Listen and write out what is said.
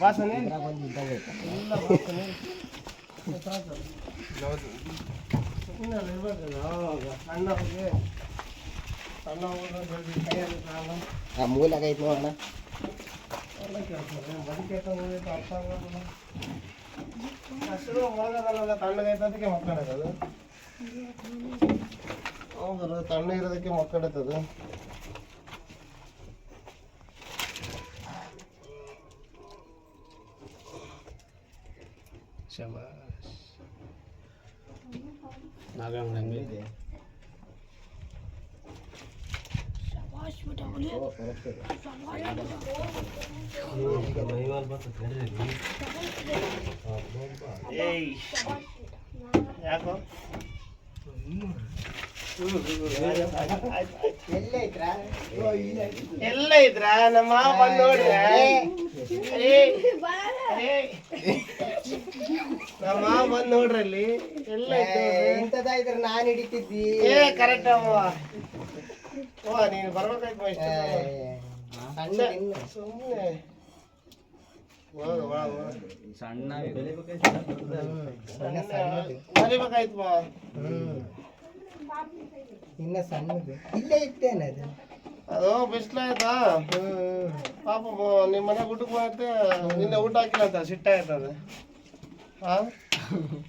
ವಾಸನೆ ಇದ್ರಾಗ ಒಂದು ಇದ್ದಾಗ ಐತೆ. ಇಲ್ಲ ವಾಸನೆ ಸಾಕು. ಸುಮ್ಮನೆ ಅಲ್ಲ ಇರ್ಬೇಕಲ್ಲ ಆವಾಗ ಸಣ್ಣ ಹೋಗಿ ಸಣ್ಣ ಹೋಗಿ ಜಲ್ದಿ ಕೈಯಲ್ಲಿ ಕಾಲ ಆ ಮೂಲಾಗ ಐತೆ ನೋಡೋಣ ಎಲ್ಲ ಕೇಳ್ತಾರೆ ಬದುಕಿ ಹೋಗಿತ್ತು ಅರ್ಥ ಆಗೋದಿಲ್ಲ ಹಸಿರು ಒಳಗದಲ್ಲ ತಣ್ಣಗೈತೆ ಅದಕ್ಕೆ ಮಕ್ಕಳದು ಹೌದು ತಣ್ಣ Shabash. Nagang langit eh. Shabash beta boleh. Shabash. Hey. Ya kok? ಎಲ್ಲ ಇದ್ರ? ನಮ್ಮ ಮಾವ ಬಂದ್ ನೋಡ್ರೆ. ನಮ್ಮ ಮಾವ ಬಂದ್ ನೋಡ್ರಿ ಅಲ್ಲಿ ಎಲ್ಲ ಏ, ಇತ್ತು ನಾನು ಇಂಥದ ಇದ್ರ ನಾನ್ ಹಿಡಿತಿದ್ದಿ. ಏ ಕರೆಕ್ಟ್ ಅಮ್ಮ ಓ ನೀನು ಬರ್ಬೇಕಾಯ್ತು ಇಷ್ಟ ಸಣ್ಣ. ಸುಮ್ಮನೆ ಬಾ ಸಣ್ಣ ಬರಿಬೇಕಾಯ್ತು ಹ್ಮ್. ಇನ್ನ ಸಣ್ಣದು. ಇಲ್ಲೇ ಇಟ್ಟೇನೆ ಅದು. ಅದು ಬಿಸ್ಲಾಯ್ತಾ ಪಾಪ ನಿಮ್ಮ ಮನೆ ಊಟಕ್ಕೆ ಬರುತ್ತೆ ನಿನ್ನೆ ಊಟ ಹಾಕಿಲ್ಲ ಅಂತ, ಸಿಟ್ಟ ಹಾಂ ಹಾ